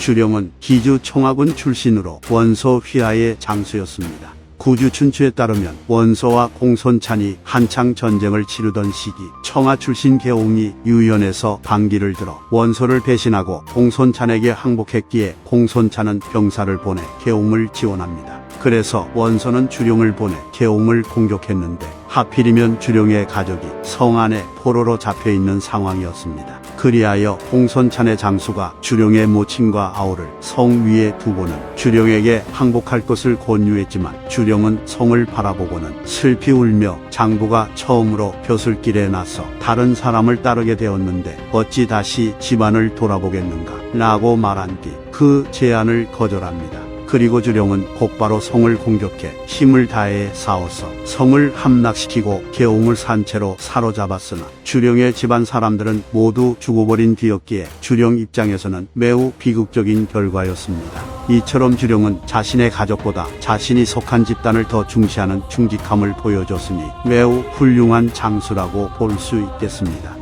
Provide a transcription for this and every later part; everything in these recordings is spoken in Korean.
주령은 기주 청하군 출신으로 원소 휘하의 장수였습니다. 구주 춘추에 따르면 원소와 공손찬이 한창 전쟁을 치르던 시기 청하 출신 개옹이 유연에서 반기를 들어 원소를 배신하고 공손찬에게 항복했기에 공손찬은 병사를 보내 개옹을 지원합니다. 그래서 원소는 주룡을 보내 개옹을 공격했는데 하필이면 주룡의 가족이 성 안에 포로로 잡혀 있는 상황이었습니다. 그리하여 공손찬의 장수가 주룡의 모친과 아우를 성 위에 두고는 주룡에게 항복할 것을 권유했지만 주룡은 성을 바라보고는 슬피 울며 장부가 처음으로 벼슬길에 나서 다른 사람을 따르게 되었는데 어찌 다시 집안을 돌아보겠는가 라고 말한 뒤 그 제안을 거절합니다. 그리고 주룡은 곧바로 성을 공격해 힘을 다해 싸워서 성을 함락시키고 개옹을 산채로 사로잡았으나 주룡의 집안 사람들은 모두 죽어버린 뒤였기에 주룡 입장에서는 매우 비극적인 결과였습니다. 이처럼 주룡은 자신의 가족보다 자신이 속한 집단을 더 중시하는 충직함을 보여줬으니 매우 훌륭한 장수라고 볼 수 있겠습니다.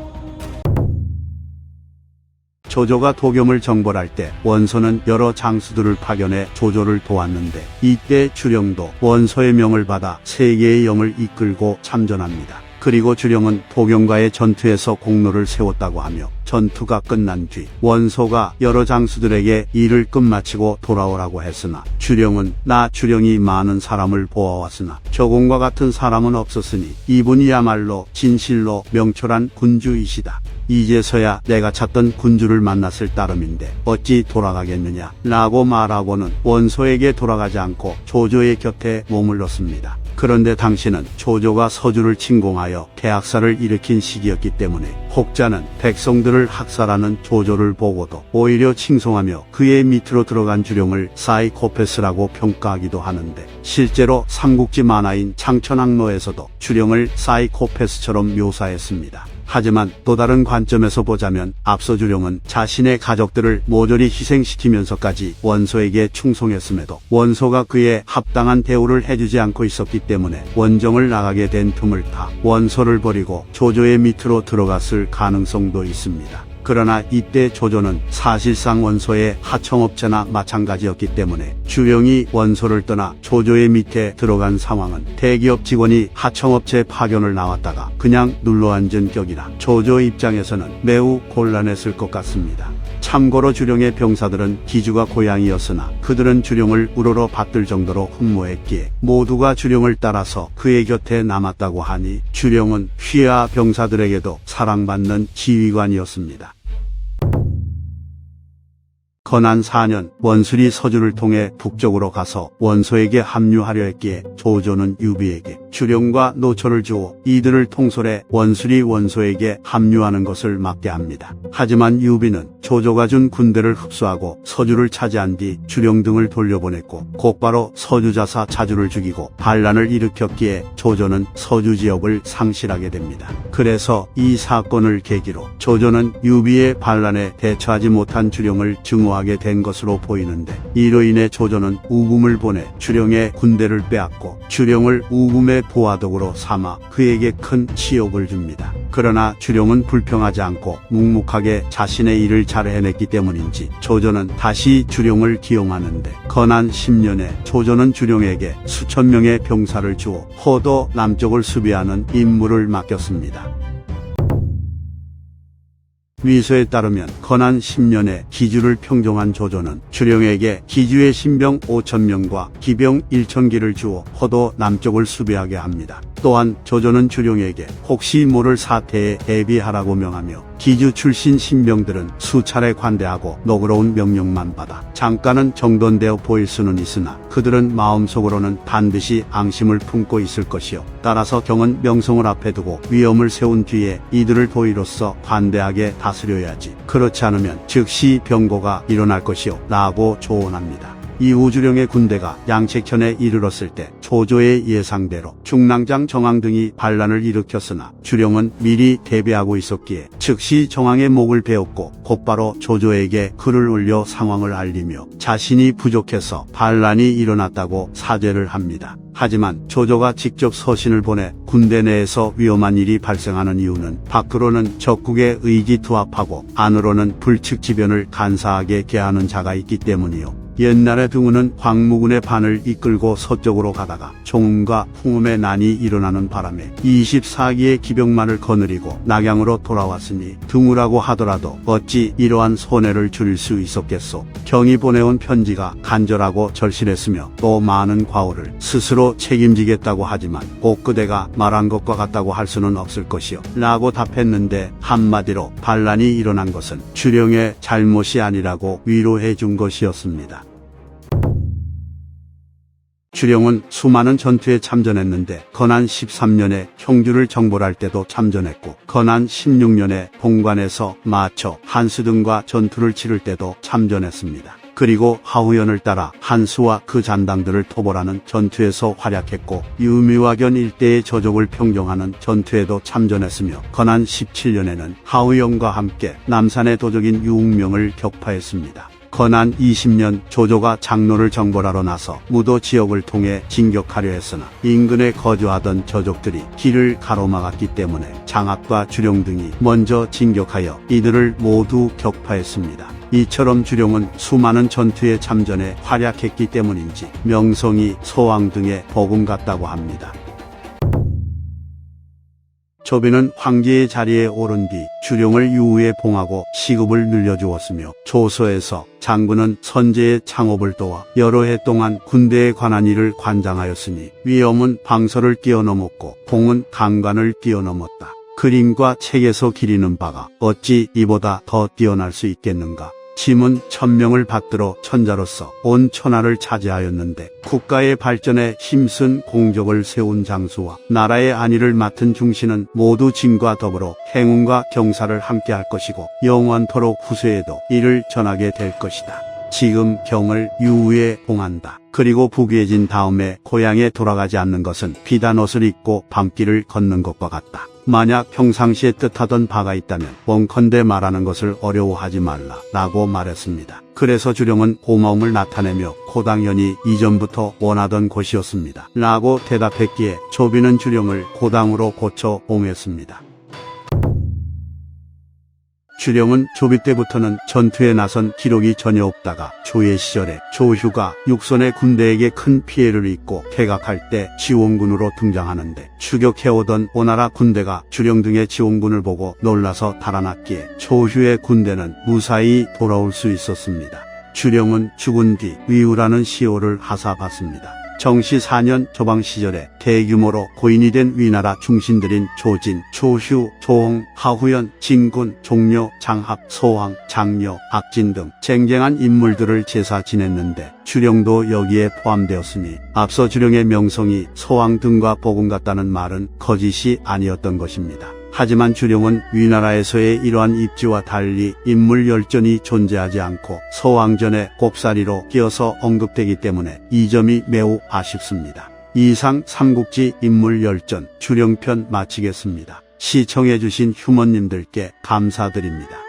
조조가 도겸을 정벌할 때 원소는 여러 장수들을 파견해 조조를 도왔는데 이때 주령도 원소의 명을 받아 세계의 영을 이끌고 참전합니다. 그리고 주령은 도겸과의 전투에서 공로를 세웠다고 하며 전투가 끝난 뒤 원소가 여러 장수들에게 일을 끝마치고 돌아오라고 했으나 주령은 나 주령이 많은 사람을 보아왔으나 조공과 같은 사람은 없었으니 이분이야말로 진실로 명철한 군주이시다. 이제서야 내가 찾던 군주를 만났을 따름인데 어찌 돌아가겠느냐 라고 말하고는 원소에게 돌아가지 않고 조조의 곁에 머물렀습니다. 그런데 당시는 조조가 서주를 침공하여 대학살을 일으킨 시기였기 때문에 혹자는 백성들을 학살하는 조조를 보고도 오히려 칭송하며 그의 밑으로 들어간 주령을 사이코패스라고 평가하기도 하는데 실제로 삼국지 만화인 창천항로에서도 주령을 사이코패스처럼 묘사했습니다. 하지만 또 다른 관점에서 보자면 앞서 주령은 자신의 가족들을 모조리 희생시키면서까지 원소에게 충성했음에도 원소가 그에 합당한 대우를 해주지 않고 있었기 때문에 원정을 나가게 된 틈을 타 원소를 버리고 조조의 밑으로 들어갔을 가능성도 있습니다. 그러나 이때 조조는 사실상 원소의 하청업체나 마찬가지였기 때문에 주령이 원소를 떠나 조조의 밑에 들어간 상황은 대기업 직원이 하청업체 파견을 나왔다가 그냥 눌러앉은 격이라 조조 입장에서는 매우 곤란했을 것 같습니다. 참고로 주령의 병사들은 기주가 고향이었으나 그들은 주령을 우러러 받들 정도로 흠모했기에 모두가 주령을 따라서 그의 곁에 남았다고 하니 주령은 휘하 병사들에게도 사랑받는 지휘관이었습니다. 건한 4년 원술이 서주를 통해 북쪽으로 가서 원소에게 합류하려 했기에 조조는 유비에게 주령과 노초를 주어 이들을 통솔해 원술이 원소에게 합류하는 것을 막게 합니다. 하지만 유비는 조조가 준 군대를 흡수하고 서주를 차지한 뒤 주령 등을 돌려보냈고 곧바로 서주자사 자주를 죽이고 반란을 일으켰기에 조조는 서주 지역을 상실하게 됩니다. 그래서 이 사건을 계기로 조조는 유비의 반란에 대처하지 못한 주령을 증오하게 된 것으로 보이는데 이로 인해 조조는 우금을 보내 주령의 군대를 빼앗고 주령을 우금의 보화독으로 삼아 그에게 큰 치욕을 줍니다. 그러나 주령은 불평하지 않고 묵묵하게 자신의 일을 잘 해냈기 때문인지 조조는 다시 주령을 기용하는데 건한 10년에 조조는 주령에게 수천 명의 병사를 주어 허도 남쪽을 수비하는 임무를 맡겼습니다. 위서에 따르면 건한 10년에 기주를 평정한 조조는 주령에게 기주의 신병 5천명과 기병 1천기를 주어 허도 남쪽을 수비하게 합니다. 또한 조조는 주령에게 혹시 모를 사태에 대비하라고 명하며 기주 출신 신병들은 수차례 관대하고 너그러운 명령만 받아 잠깐은 정돈되어 보일 수는 있으나 그들은 마음속으로는 반드시 앙심을 품고 있을 것이요. 따라서 경은 명성을 앞에 두고 위험을 세운 뒤에 이들을 도의로써 관대하게 다스려야지. 그렇지 않으면 즉시 병고가 일어날 것이요. 라고 조언합니다. 이후 주령의 군대가 양책현에 이르렀을 때 조조의 예상대로 중랑장 정왕 등이 반란을 일으켰으나 주령은 미리 대비하고 있었기에 즉시 정왕의 목을 베었고 곧바로 조조에게 글을 올려 상황을 알리며 자신이 부족해서 반란이 일어났다고 사죄를 합니다. 하지만 조조가 직접 서신을 보내 군대 내에서 위험한 일이 발생하는 이유는 밖으로는 적국의 의기투합하고 안으로는 불측지변을 간사하게 개하는 자가 있기 때문이요. 옛날에 등우는 광무군의 반을 이끌고 서쪽으로 가다가 종음과 풍음의 난이 일어나는 바람에 24기의 기병만을 거느리고 낙양으로 돌아왔으니 등우라고 하더라도 어찌 이러한 손해를 줄일 수 있었겠소. 경이 보내온 편지가 간절하고 절실했으며 또 많은 과오를 스스로 책임지겠다고 하지만 꼭 그대가 말한 것과 같다고 할 수는 없을 것이요. 라고 답했는데 한마디로 반란이 일어난 것은 주령의 잘못이 아니라고 위로해 준 것이었습니다. 주령은 수많은 전투에 참전했는데 건한 13년에 형주를 정벌할 때도 참전했고 건한 16년에 봉관에서 마초, 한수 등과 전투를 치를 때도 참전했습니다. 그리고 하우연을 따라 한수와 그 잔당들을 토벌하는 전투에서 활약했고 유미와견 일대의 저족을 평정하는 전투에도 참전했으며 건한 17년에는 하우연과 함께 남산의 도적인 유웅명을 격파했습니다. 건한 20년 조조가 장로를 정벌하러 나서 무도 지역을 통해 진격하려 했으나 인근에 거주하던 저족들이 길을 가로막았기 때문에 장압과 주령 등이 먼저 진격하여 이들을 모두 격파했습니다. 이처럼 주령은 수많은 전투에 참전해 활약했기 때문인지 명성이 소왕 등의 복음 같다고 합니다. 조비는 황제의 자리에 오른 뒤 주령을 유후에 봉하고 시급을 늘려주었으며 조서에서 장군은 선제의 창업을 도와 여러 해 동안 군대에 관한 일을 관장하였으니 위엄은 방서를 뛰어넘었고 봉은 강관을 뛰어넘었다. 그림과 책에서 기리는 바가 어찌 이보다 더 뛰어날 수 있겠는가? 짐은 천명을 받들어 천자로서 온 천하를 차지하였는데 국가의 발전에 힘쓴 공적을 세운 장수와 나라의 안위를 맡은 중신은 모두 짐과 더불어 행운과 경사를 함께할 것이고 영원토록 후세에도 이를 전하게 될 것이다. 지금 경을 유후에 봉한다. 그리고 부귀해진 다음에 고향에 돌아가지 않는 것은 비단 옷을 입고 밤길을 걷는 것과 같다. 만약 평상시에 뜻하던 바가 있다면 원컨대 말하는 것을 어려워하지 말라 라고 말했습니다. 그래서 주령은 고마움을 나타내며 고당연이 이전부터 원하던 곳이었습니다. 라고 대답했기에 조비는 주령을 고당으로 고쳐 봉했습니다. 주령은 조비 때부터는 전투에 나선 기록이 전혀 없다가 조의 시절에 조휴가 육선의 군대에게 큰 피해를 입고 퇴각할 때 지원군으로 등장하는데 추격해오던 오나라 군대가 주령 등의 지원군을 보고 놀라서 달아났기에 조휴의 군대는 무사히 돌아올 수 있었습니다. 주령은 죽은 뒤 위우라는 시호를 하사받습니다. 정시 4년 조방 시절에 대규모로 고인이 된 위나라 중신들인 조진, 조휴, 조홍, 하후연, 진군, 종료, 장합, 소왕, 장려, 악진 등 쟁쟁한 인물들을 제사 지냈는데 주령도 여기에 포함되었으니 앞서 주령의 명성이 소왕 등과 복음 같다는 말은 거짓이 아니었던 것입니다. 하지만 주령은 위나라에서의 이러한 입지와 달리 인물 열전이 존재하지 않고 서왕전의 곱사리로 끼어서 언급되기 때문에 이 점이 매우 아쉽습니다. 이상 삼국지 인물 열전 주령편 마치겠습니다. 시청해주신 휴머님들께 감사드립니다.